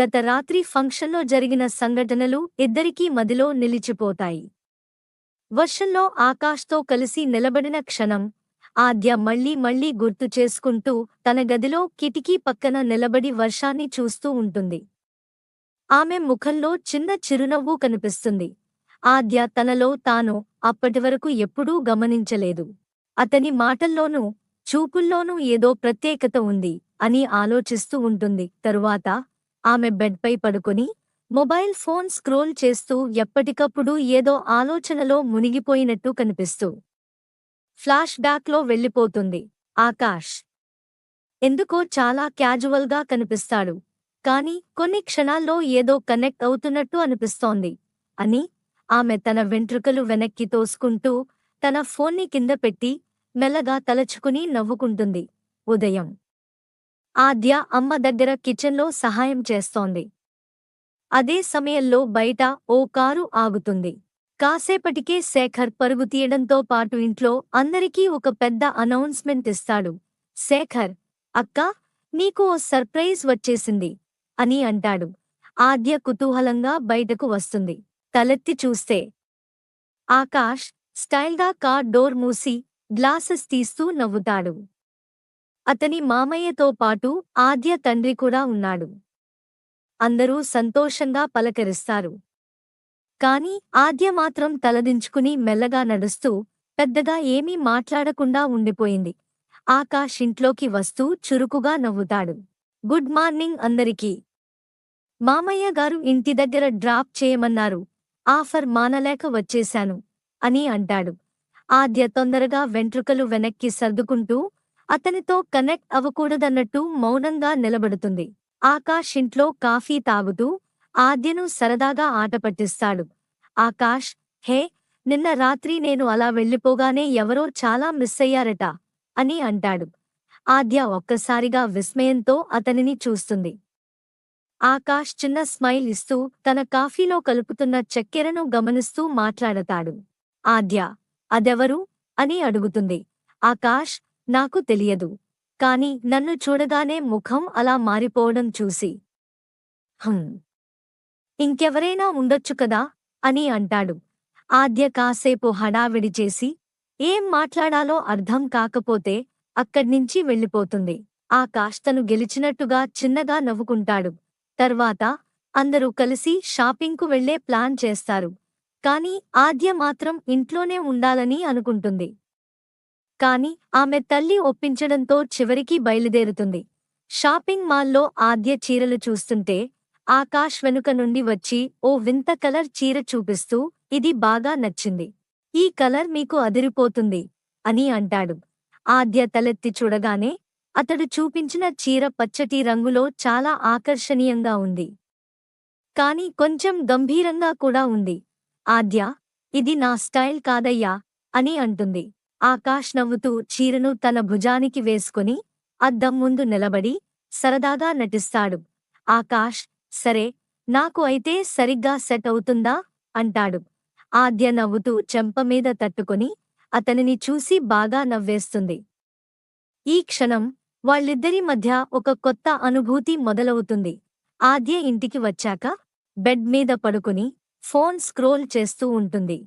గత రాత్రి ఫంక్షన్లో జరిగిన సంఘటనలు ఇద్దరికీ మదిలో నిలిచిపోతాయి. వర్షంలో ఆకాష్తో కలిసి నిలబడిన క్షణం ఆద్య మళ్ళీ మళ్ళీ గుర్తు చేసుకుంటూ తన గదిలో కిటికీ పక్కన నిలబడి వర్షాన్ని చూస్తూ ఉంటుంది. ఆమె ముఖంలో చిన్న చిరునవ్వు కనిపిస్తుంది. ఆద్య తనలో తాను అప్పటివరకు ఎప్పుడూ గమనించలేదు. అతని మాటల్లోనూ చూపుల్లోనూ ఏదో ప్రత్యేకత ఉంది అని ఆలోచిస్తూ ఉంటుంది. తరువాత ఆమె బెడ్పై పడుకొని మొబైల్ ఫోన్ స్క్రోల్ చేస్తూ ఎప్పటికప్పుడు ఏదో ఆలోచనలో మునిగిపోయినట్టు కనిపిస్తూ ఫ్లాష్ బ్యాక్లో వెళ్ళిపోతుంది. ఆకాష్ ఎందుకో చాలా క్యాజువల్గా కనిపిస్తాడు. కాని కొన్ని క్షణాల్లో ఏదో కనెక్ట్ అవుతున్నట్టు అనిపిస్తోంది. అని ఆమె తన వెంట్రుకలు వెనక్కి తోసుకుంటూ తన ఫోన్ని కింద పెట్టి మెల్లగా తలచుకుని నవ్వుకుంటుంది. ఉదయం ఆద్య అమ్మ దగ్గర కిచెన్లో సహాయం చేస్తోంది. అదే సమయంలో బయట ఓ కారు ఆగుతుంది. కాసేపటికే శేఖర్ పరుగు తీయడంతో పాటు ఇంట్లో అందరికీ ఒక పెద్ద అనౌన్స్మెంట్ ఇస్తాడు. శేఖర్ అక్క నీకు ఓ సర్ప్రైజ్ వచ్చేసింది అని అంటాడు. ఆద్య కుతూహలంగా బయటకు వస్తుంది. తలెత్తి చూస్తే ఆకాష్ స్టైల్గా కార్ డోర్ మూసి గ్లాసెస్ తీస్తూ నవ్వుతాడు. అతని మామయ్యతో పాటు ఆద్య తండ్రి కూడా ఉన్నాడు. అందరూ సంతోషంగా పలకరిస్తారు. కాని ఆద్య మాత్రం తలదించుకుని మెల్లగా నడుస్తూ పెద్దగా ఏమీ మాట్లాడకుండా ఉండిపోయింది. ఆకాష్ ఇంట్లోకి వస్తూ చురుకుగా నవ్వుతాడు. గుడ్ మార్నింగ్ అందరికీ. మామయ్య గారు ఇంటి దగ్గర డ్రాప్ చేయమన్నారు. ఆఫర్ మానలేక వచ్చేశాను అని అంటాడు. ఆద్య తొందరగా వెంట్రుకలు వెనక్కి సర్దుకుంటూ అతనితో కనెక్ట్ అవ్వకూడదన్నట్టు మౌనంగా నిలబడుతుంది. ఆకాష్ ఇంట్లో కాఫీ తాగుతూ ఆద్యను సరదాగా ఆట పట్టిస్తాడు. ఆకాష్ హే నిన్న రాత్రి నేను అలా వెళ్ళిపోగానే ఎవరో చాలా మిస్ అయ్యారట అని అంటాడు. ఆద్య ఒక్కసారిగా విస్మయంతో అతనిని చూస్తుంది. ఆకాష్ చిన్న స్మైల్ ఇస్తూ తన కాఫీలో కలుపుతున్న చక్కెరను గమనిస్తూ మాట్లాడతాడు. ఆద్య అదెవరు? అని అడుగుతుంది. ఆకాష్ నాకు తెలియదు. కాని నన్ను చూడగానే ముఖం అలా మారిపోవడం చూసి హం ఇంకెవరైనా ఉండొచ్చు కదా అని అంటాడు. ఆద్య కాసేపు హడావిడి చేసి ఏం మాట్లాడాలో అర్థం కాకపోతే అక్కడ్నించి వెళ్ళిపోతుంది ఆ కాస్తను గెలిచినట్టుగా చిన్నగా నవ్వుకుంటాడు. తర్వాత అందరూ కలిసి షాపింగ్కు వెళ్ళే ప్లాన్ చేస్తారు. కాని ఆద్య మాత్రం ఇంట్లోనే ఉండాలని అనుకుంటుంది. కాని ఆమె తల్లి ఒప్పించడంతో చివరికి బయలుదేరుతుంది. షాపింగ్ మాల్లో ఆద్య చీరలు చూస్తుంటే ఆకాష్ వెనుక నుండి వచ్చి ఓ వింత కలర్ చీర చూపిస్తూ ఇది బాగా నచ్చింది. ఈ కలర్ మీకు అదిరిపోతుంది అని అంటాడు. ఆద్య తలెత్తి చూడగానే అతడు చూపించిన చీర పచ్చటి రంగులో చాలా ఆకర్షణీయంగా ఉంది. కాని కొంచెం గంభీరంగా కూడా ఉంది. ఆద్య ఇది నా స్టైల్ కాదయ్యా అని అంటుంది. ఆకాష్ నవ్వుతూ చీరను తన భుజానికి వేసుకుని అద్దం ముందు నిలబడి సరదాగా నటిస్తాడు. ఆకాష్ సరే నాకు అయితే సరిగ్గా సెట్ అవుతుందా? అంటాడు. ఆద్య నవ్వుతూ చెంపమీద తట్టుకుని అతనిని చూసి బాగా నవ్వేస్తుంది. ఈ క్షణం వాళ్ళిద్దరి మధ్య ఒక కొత్త అనుభూతి మొదలవుతుంది. ఆద్య ఇంటికి వచ్చాక బెడ్ మీద పడుకుని ఫోన్ స్క్రోల్ చేస్తూ ఉంటుంది.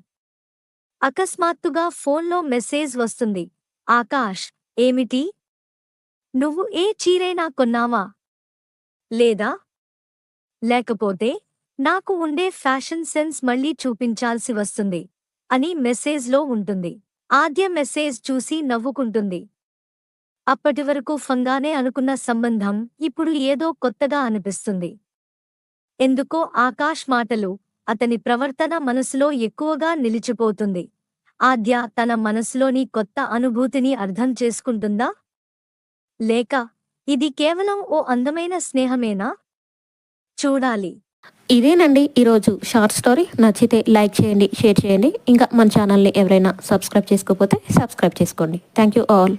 అకస్మాత్తుగా ఫోన్లో మెసేజ్ వస్తుంది. ఆకాష్ ఏమిటి? నువ్వు ఏ చీరైనా కొన్నావా? లేదా? లేకపోతే నాకు ఉండే ఫ్యాషన్ సెన్స్ మళ్ళీ చూపించాల్సి వస్తుంది అని మెసేజ్లో ఉంటుంది. ఆద్య మెసేజ్ చూసి నవ్వుకుంటుంది. అప్పటివరకు ఫంగానే అనుకున్న సంబంధం ఇప్పుడు ఏదో కొత్తగా అనిపిస్తుంది. ఎందుకో ఆకాష్ మాటలు అతని ప్రవర్తన మనసులో ఎక్కువగా నిలిచిపోతుంది. ఆద్య తన మనసులోని కొత్త అనుభూతిని అర్థం చేసుకుంటుందా? లేక ఇది కేవలం ఓ అందమైన స్నేహమేనా? చూడాలి. ఇదేనండి ఈరోజు షార్ట్ స్టోరీ. నచ్చితే లైక్ చేయండి షేర్ చేయండి. ఇంకా మన ఛానల్ని ఎవరైనా సబ్స్క్రైబ్ చేసుకోకపోతే సబ్స్క్రైబ్ చేసుకోండి. Thank you all.